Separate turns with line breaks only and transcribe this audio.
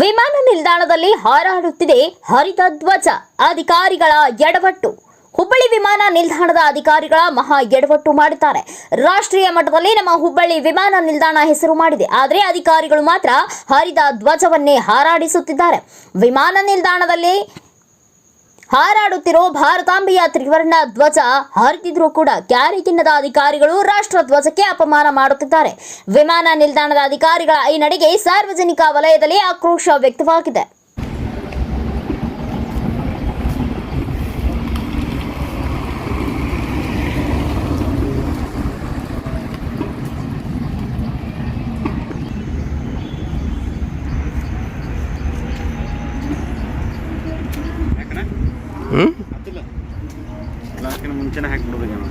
ವಿಮಾನ ನಿಲ್ದಾಣದಲ್ಲಿ ಹಾರಾಡುತ್ತಿದೆ ಹರಿತ ಧ್ವಜ. ಅಧಿಕಾರಿಗಳ ಎಡವಟ್ಟು. ಹುಬ್ಬಳ್ಳಿ ವಿಮಾನ ನಿಲ್ದಾಣದ ಅಧಿಕಾರಿಗಳ ಮಹಾ ಎಡವಟ್ಟು ಮಾಡಿದ್ದಾರೆ. ರಾಷ್ಟ್ರೀಯ ಮಟ್ಟದಲ್ಲಿ ನಮ್ಮ ಹುಬ್ಬಳ್ಳಿ ವಿಮಾನ ನಿಲ್ದಾಣ ಹೆಸರು ಮಾಡಿದೆ. ಆದರೆ ಅಧಿಕಾರಿಗಳು ಮಾತ್ರ ಹರಿದ ಧ್ವಜವನ್ನೇ ಹಾರಾಡಿಸುತ್ತಿದ್ದಾರೆ. ವಿಮಾನ ನಿಲ್ದಾಣದಲ್ಲಿ ಹಾರಾಡುತ್ತಿರೋ ಭಾರತಾಂಬೆಯ ತ್ರಿವರ್ಣ ಧ್ವಜ ಹಾರಿತಿದ್ರು ಕೂಡ ಕ್ಯಾರಿ ತಿನ್ನದ ಅಧಿಕಾರಿಗಳು ರಾಷ್ಟ್ರ ಧ್ವಜಕ್ಕೆ ಅಪಮಾನ ಮಾಡುತ್ತಿದ್ದಾರೆ. ವಿಮಾನ ನಿಲ್ದಾಣದ ಅಧಿಕಾರಿಗಳ ಈ ನಡೆಗೆ ಸಾರ್ವಜನಿಕ ವಲಯದಲ್ಲಿ ಆಕ್ರೋಶ ವ್ಯಕ್ತವಾಗಿದೆ.
ಹ್ಞೂ
ಮುಂಚೆನೇ ಹಾಕಿಬಿಡ್ಬೇಕು